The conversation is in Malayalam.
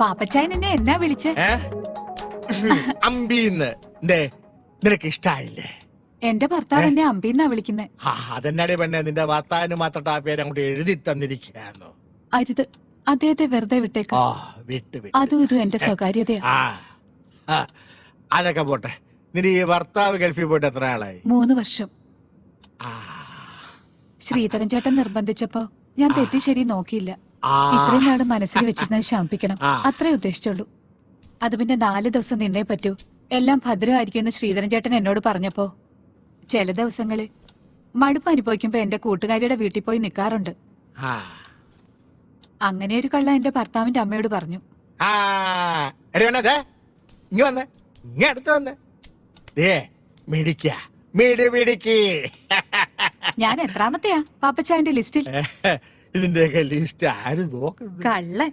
പാപ്പച്ചായൻ എന്നെ എന്നാ വിളിച്ചേ അമ്പീന്ന്. നിനക്ക് ഇഷ്ടായില്ലേ? എന്റെ ഭർത്താവ് എന്നെ അമ്പീന്നാ വിളിക്കുന്നെ. ആ അതെന്നാടേ പെണ്ണെ? നിന്റെ ഭർത്താവിന് മാത്രം ആ പേര് അങ്ങോട്ട് എഴുതി തന്നിരിക്കുകയാണോ അരുത്. അദ്ദേഹത്തെ വെറുതെ വിട്ടേക്കാം. വിട്ടു വിട്ട്. അതും ഇതും എന്റെ സ്വകാര്യതയാ. അതൊക്കെ പോട്ടെ. നിന്റെ ഈ ഭർത്താവ് ഗൾഫിൽ പോയിട്ട് എത്ര ആളായി? മൂന്ന് വർഷം. ശ്രീധരൻ ചേട്ടൻ നിർബന്ധിച്ചപ്പോ ഞാൻ തെറ്റി ശരി നോക്കിയില്ല. ഇത്രയും നാട് മനസ്സിൽ വെച്ചിരുന്നത് ശമിപ്പിക്കണം. അത്രേ ഉദ്ദേശിച്ചുള്ളൂ. അത് പിന്നെ നാല് ദിവസം നിന്നേ പറ്റൂ. എല്ലാം ഭദ്രമായിരിക്കുമെന്ന് ശ്രീധരൻ ചേട്ടൻ എന്നോട് പറഞ്ഞപ്പോ ചില ദിവസങ്ങളിൽ മടുപ്പ് അനുഭവിക്കുമ്പോ എന്റെ കൂട്ടുകാരിയുടെ വീട്ടിൽ പോയി നിൽക്കാറുണ്ട് അങ്ങനെ ഒരു കള്ള എന്റെ ഭർത്താവിന്റെ അമ്മയോട് പറഞ്ഞു. ആ. എടി വേണേ ദേ ഇങ്ങ വന്നേ ഇങ്ങ അടുത്ത് വന്നേ. ദേ മിടിക്ക മിടി മിടിക്ക്. ഞാൻ എത്രാമത്തെയാ? പാപ്പച്ചായന്റെ ലിസ്റ്റിൽ. ഇതിന്റെയൊക്കെ ലിസ്റ്റ് ആര് നോക്കുന്നത്? കള്ളൻ.